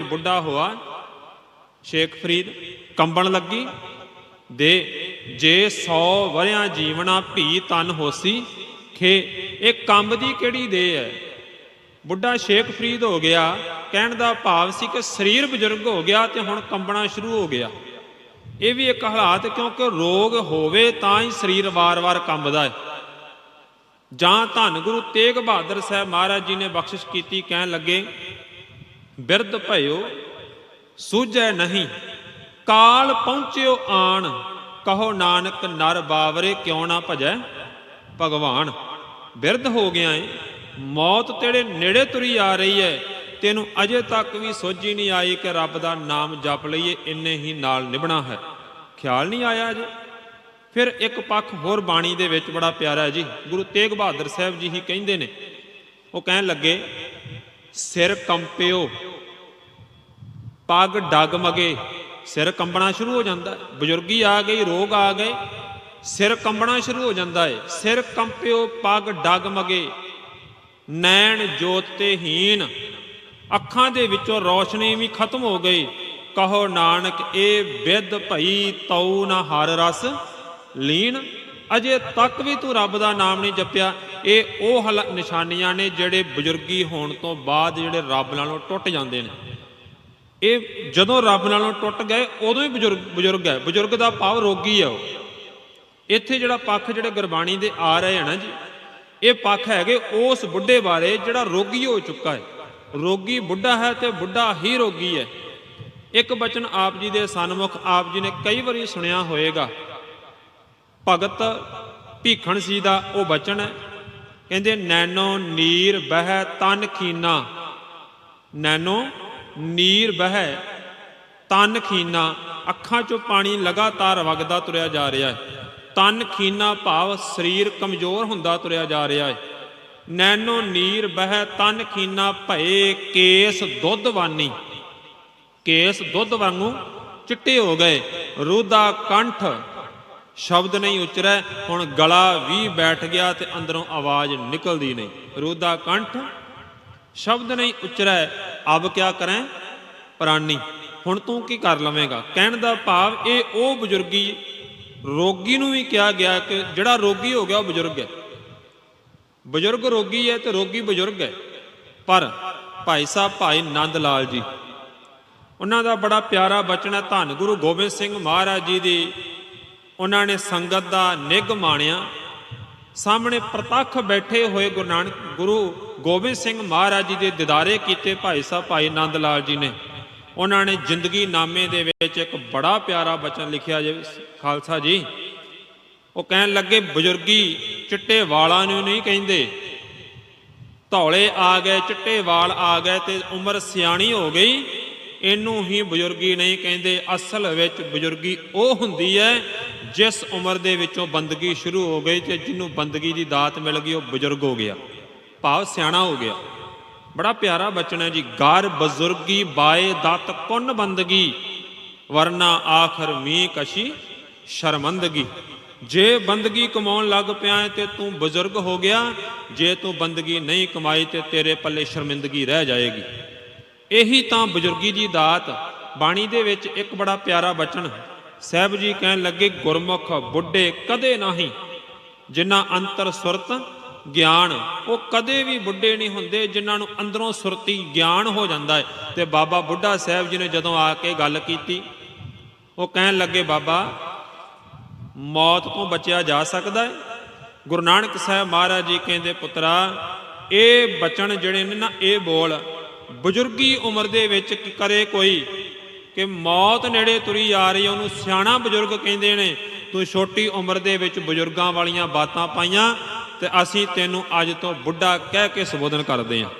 ਵਿੱਚ ਬੁੱਢਾ ਹੋਆ, ਸ਼ੇਖ ਫਰੀਦ ਕੰਬਣ ਲੱਗੀ, ਦੇ ਜੇ 100 ਵਰਿਆਂ ਜੀਵਣਾ ਭੀ ਤਨ ਹੋਸੀ, ਖੇ, ਇਹ ਕੰਬ ਦੀ ਕਿਹੜੀ ਦੇ ਹੈ ਬੁੱਢਾ ਸ਼ੇਖ ਫਰੀਦ ਹੋ ਗਿਆ, ਕਹਿਣ ਦਾ ਭਾਵ ਸੀ ਕਿ ਸਰੀਰ ਬਜ਼ੁਰਗ ਹੋ ਗਿਆ ਤੇ ਹੁਣ ਕੰਬਣਾ ਸ਼ੁਰੂ ਹੋ ਗਿਆ। ਇਹ ਵੀ ਇੱਕ ਹਾਲਾਤ, ਕਿਉਂਕਿ ਰੋਗ ਹੋਵੇ ਤਾਂ ਹੀ ਸਰੀਰ ਵਾਰ-ਵਾਰ ਕੰਬਦਾ ਹੈ ਜਾਂ ਧੰਨ ਗੁਰੂ ਤੇਗ ਬਹਾਦਰ ਸਾਹਿਬ ਮਹਾਰਾਜ ਜੀ ਨੇ ਬਖਸ਼ਿਸ਼ ਕੀਤੀ, ਕਹਿਣ ਲੱਗੇ ਬਿਰਧ ਭਇਓ, ਸੂਝੈ ਨਹੀਂ। ਕਾਲ ਪਹੁੰਚਿਓ ਆਣ, ਕਹੋ ਨਾਨਕ ਨਰ ਬਾਵਰੇ ਕਿਉਂ ਨਾ ਭਜੈ? ਭਗਵਾਨ, ਬਿਰਧ ਹੋ ਗਿਆ ਏ, ਮੌਤ ਤੇਰੇ ਨੇੜੇ ਤੁਰੀ ਆ ਰਹੀ ਹੈ ਤੈਨੂੰ ਅਜੇ ਤੱਕ ਵੀ ਸੋਝੀ ਨਹੀਂ ਆਈ ਕਿ ਰੱਬ ਦਾ ਨਾਮ ਜਪ ਲਈਏ, ਇੰਨੇ ਹੀ ਨਾਲ ਨਿਭਣਾ ਹੈ। ਖਿਆਲ ਨਹੀਂ ਆਇਆ ਅਜੇ? ਫਿਰ ਇੱਕ ਪੱਖ ਹੋਰ ਬਾਣੀ ਦੇ ਵਿੱਚ ਬੜਾ ਪਿਆਰਾ ਹੈ ਜੀ। ਗੁਰੂ ਤੇਗ ਬਹਾਦਰ ਸਾਹਿਬ ਜੀ ਹੀ ਕਹਿੰਦੇ ਨੇ। ਉਹ ਕਹਿਣ ਲੱਗੇ ਸਿਰ ਕੰਪਿਓ। ਪੱਗ ਡਗਮਗੇ, ਸਿਰ ਕੰਬਣਾ ਸ਼ੁਰੂ ਹੋ ਜਾਂਦਾ ਹੈ। ਬਜ਼ੁਰਗੀ ਆ ਗਈ, ਰੋਗ ਆ ਗਏ, ਸਿਰ ਕੰਬਣਾ ਸ਼ੁਰੂ ਹੋ ਜਾਂਦਾ ਹੈ। ਸਿਰ ਕੰਪਿਓ, ਪੱਗ ਡਗਮਗੇ। ਨੈਣ ਜੋਤ ਤੇ ਹੀਨ ਅੱਖਾਂ ਦੇ ਵਿੱਚੋਂ ਰੌਸ਼ਨੀ ਵੀ ਖਤਮ ਹੋ ਗਈ। ਕਹੋ ਨਾਨਕ, ਇਹ ਵਿਦ ਭਈ ਤਉ ਨਾ ਹਰ ਰਸ। ਲੀਨ ਅਜੇ ਤੱਕ ਵੀ ਤੂੰ ਰੱਬ ਦਾ ਨਾਮ ਨਹੀਂ ਜਪਿਆ। ਇਹ ਉਹ ਹਲ- ਨਿਸ਼ਾਨੀਆਂ ਨੇ ਜਿਹੜੇ ਬਜ਼ੁਰਗੀ ਹੋਣ ਤੋਂ ਬਾਅਦ ਜਿਹੜੇ ਰੱਬ ਨਾਲੋਂ ਟੁੱਟ ਜਾਂਦੇ ਨੇ। ਇਹ ਜਦੋਂ ਰੱਬ ਨਾਲੋਂ ਟੁੱਟ ਗਏ, ਉਦੋਂ ਹੀ ਬਜ਼ੁਰਗ ਬਜ਼ੁਰਗ ਹੈ। ਬਜ਼ੁਰਗ ਦਾ ਭਾਵ ਰੋਗੀ ਹੈ ਉਹ। ਇੱਥੇ ਜਿਹੜਾ ਪੱਖ ਜਿਹੜੇ ਗੁਰਬਾਣੀ ਦੇ ਆ ਰਹੇ ਹਨ ਨਾ ਜੀ, ਇਹ ਪੱਖ ਹੈਗੇ ਉਸ ਬੁੱਢੇ ਬਾਰੇ ਜਿਹੜਾ ਰੋਗੀ ਹੋ ਚੁੱਕਾ ਹੈ। ਰੋਗੀ ਬੁੱਢਾ ਹੈ ਤੇ ਬੁੱਢਾ ਹੀ ਰੋਗੀ ਹੈ। ਇੱਕ ਬਚਨ ਆਪ ਜੀ ਦੇ ਸਨਮੁਖ ਆਪ ਜੀ ਨੇ ਕਈ ਵਾਰੀ ਸੁਣਿਆ ਹੋਵੇਗਾ ਭਗਤ ਭੀਖਣ ਸੀ ਦਾ ਉਹ ਬਚਨ ਹੈ। ਕਹਿੰਦੇ ਨੈਨੋ ਨੀਰ ਬਹਿ ਤਨ ਖੀਨਾ। ਨੈਨੋ ਨੀਰ ਬਹਿ ਤਨ ਖੀਨਾ। ਅੱਖਾਂ ਚੋਂ ਪਾਣੀ ਲਗਾਤਾਰ ਵਗਦਾ ਤੁਰਿਆ ਜਾ ਰਿਹਾ ਹੈ। ਤਨ ਖੀਨਾ ਭਾਵ ਸਰੀਰ ਕਮਜ਼ੋਰ ਹੁੰਦਾ ਤੁਰਿਆ ਜਾ ਰਿਹਾ ਹੈ। ਨੈਨੋ ਨੀਰ ਬਹਿ ਤਨ ਖੀਨਾ ਭਏ ਕੇਸ ਦੁੱਧ ਵਾਨੀ। ਕੇਸ ਦੁੱਧ ਵਾਂਗੂ ਚਿੱਟੇ ਹੋ ਗਏ। ਰੂਦਾ ਕੰਠ ਸ਼ਬਦ ਨਹੀਂ ਉਚਰੈ, ਹੁਣ ਗਲਾ ਵੀ ਬੈਠ ਗਿਆ ਤੇ ਅੰਦਰੋਂ ਆਵਾਜ਼ ਨਿਕਲਦੀ ਨਹੀਂ। ਰੋਦਾ ਕੰਠ, ਸ਼ਬਦ ਨਹੀਂ ਉਚਰੈ, ਅਬ ਕਿਆ ਕਰੈ? ਪ੍ਰਾਨੀ, ਹੁਣ ਤੂੰ ਕੀ ਕਰ ਲਵੇਂਗਾ? ਕਹਿਣ ਦਾ ਭਾਵ ਇਹ, ਉਹ ਬਜ਼ੁਰਗੀ, ਰੋਗੀ ਨੂੰ ਵੀ ਕਿਹਾ ਗਿਆ ਕਿ ਜਿਹੜਾ ਰੋਗੀ ਹੋ ਗਿਆ ਉਹ ਬਜ਼ੁਰਗ ਹੈ। ਬਜ਼ੁਰਗ ਰੋਗੀ ਹੈ ਤੇ ਰੋਗੀ ਬਜ਼ੁਰਗ ਹੈ। ਪਰ ਭਾਈ ਸਾਹਿਬ, ਭਾਈ ਨੰਦ ਲਾਲ ਜੀ, ਉਹਨਾਂ ਦਾ ਬੜਾ ਪਿਆਰਾ ਬਚਨ ਹੈ। ਧੰਨ ਗੁਰੂ ਗੋਬਿੰਦ ਸਿੰਘ ਮਹਾਰਾਜ ਜੀ ਦੀ ਉਹਨਾਂ ਨੇ ਸੰਗਤ ਦਾ ਨਿੱਘ ਮਾਣਿਆ। ਸਾਹਮਣੇ ਪ੍ਰਤੱਖ ਬੈਠੇ ਹੋਏ ਗੁਰੂ ਨਾਨਕ, ਗੁਰੂ ਗੋਬਿੰਦ ਸਿੰਘ ਮਹਾਰਾਜ ਜੀ ਦੇ ਦਿਦਾਰੇ ਕੀਤੇ ਭਾਈ ਸਾਹਿਬ, ਭਾਈ ਨੰਦ ਲਾਲ ਜੀ ਨੇ। ਉਹਨਾਂ ਨੇ ਜ਼ਿੰਦਗੀ ਨਾਮੇ ਦੇ ਵਿੱਚ ਇੱਕ ਬੜਾ ਪਿਆਰਾ ਬਚਨ ਲਿਖਿਆ ਜੇ, ਖਾਲਸਾ ਜੀ। ਉਹ ਕਹਿਣ ਲੱਗੇ, ਬਜ਼ੁਰਗੀ, ਚਿੱਟੇ ਵਾਲਾਂ ਨੂੰ ਨਹੀਂ ਕਹਿੰਦੇ। ਧੌਲੇ ਆ ਗਏ, ਚਿੱਟੇ ਵਾਲ ਆ ਗਏ ਤੇ ਉਮਰ ਸਿਆਣੀ ਹੋ ਗਈ। ਇਹਨੂੰ ਹੀ ਬਜ਼ੁਰਗੀ ਨਹੀਂ ਕਹਿੰਦੇ। ਅਸਲ ਵਿੱਚ ਬਜ਼ੁਰਗੀ ਉਹ ਹੁੰਦੀ ਹੈ ਜਿਸ ਉਮਰ ਦੇ ਵਿੱਚੋਂ ਬੰਦਗੀ ਸ਼ੁਰੂ ਹੋ ਗਈ ਤੇ ਜਿਹਨੂੰ ਬੰਦਗੀ ਦੀ ਦਾਤ ਮਿਲ ਗਈ, ਉਹ ਬਜ਼ੁਰਗ ਹੋ ਗਿਆ। ਭਾਵ ਸਿਆਣਾ ਹੋ ਗਿਆ। ਬੜਾ ਪਿਆਰਾ ਬਚਨ ਹੈ ਜੀ। ਗਾਰ ਬਜ਼ੁਰਗੀ ਬਾਏ ਦਤ ਕੁੰਨ ਬੰਦਗੀ, ਵਰਨਾ ਆਖਰ ਮੀ ਕਸ਼ੀ ਸ਼ਰਮੰਦਗੀ। ਜੇ ਬੰਦਗੀ ਕਮਾਉਣ ਲੱਗ ਪਿਆ ਹੈ ਤੇ ਤੂੰ ਬਜ਼ੁਰਗ ਹੋ ਗਿਆ, ਜੇ ਤੂੰ ਬੰਦਗੀ ਨਹੀਂ ਕਮਾਈ ਤੇ ਤੇਰੇ ਪੱਲੇ ਸ਼ਰਮਿੰਦਗੀ ਰਹਿ ਜਾਏਗੀ। ਇਹੀ ਤਾਂ ਬਜ਼ੁਰਗੀ ਦੀ ਦਾਤ। ਬਾਣੀ ਦੇ ਵਿੱਚ ਇੱਕ ਬੜਾ ਪਿਆਰਾ ਬਚਨ ਸਾਹਿਬ ਜੀ ਕਹਿਣ ਲੱਗੇ, ਗੁਰਮੁਖ ਬੁੱਢੇ ਕਦੇ ਨਹੀਂ, ਜਿਨ੍ਹਾਂ ਅੰਤਰ ਸੁਰਤ ਗਿਆਨ, ਉਹ ਕਦੇ ਵੀ ਬੁੱਢੇ ਨਹੀਂ ਹੁੰਦੇ, ਜਿਨ੍ਹਾਂ ਨੂੰ ਅੰਦਰੋਂ ਸੁਰਤੀ ਗਿਆਨ ਹੋ ਜਾਂਦਾ ਹੈ। ਤੇ ਬਾਬਾ ਬੁੱਢਾ ਸਾਹਿਬ ਜੀ ਨੇ ਜਦੋਂ ਆ ਕੇ ਗੱਲ ਕੀਤੀ, ਉਹ ਕਹਿਣ ਲੱਗੇ, ਬਾਬਾ, ਮੌਤ ਤੋਂ ਬਚਿਆ ਜਾ ਸਕਦਾ ਹੈ? ਗੁਰੂ ਨਾਨਕ ਸਾਹਿਬ ਮਹਾਰਾਜ ਜੀ ਕਹਿੰਦੇ, ਪੁੱਤਰਾ, ਇਹ ਬਚਨ ਜਿਹੜੇ ਨੇ ਨਾ, ਇਹ ਬੋਲ, ਬਜ਼ੁਰਗੀ ਉਮਰ ਦੇ ਵਿੱਚ ਕਰੇ ਕੋਈ? ਕਿ ਮੌਤ ਨੇੜੇ ਤੁਰੀ ਆ ਰਹੀ ਹੈ, ਉਹਨੂੰ ਸਿਆਣਾ ਬਜ਼ੁਰਗ ਕਹਿੰਦੇ ਨੇ, ਤੂੰ ਛੋਟੀ ਉਮਰ ਦੇ ਵਿੱਚ ਬਜ਼ੁਰਗਾਂ ਵਾਲੀਆਂ ਬਾਤਾਂ ਪਾਈਆਂ ਤੇ ਅਸੀਂ ਤੈਨੂੰ ਅੱਜ ਤੋਂ ਬੁੱਢਾ ਕਹਿ ਕੇ ਸੰਬੋਧਨ ਕਰਦੇ ਹਾਂ।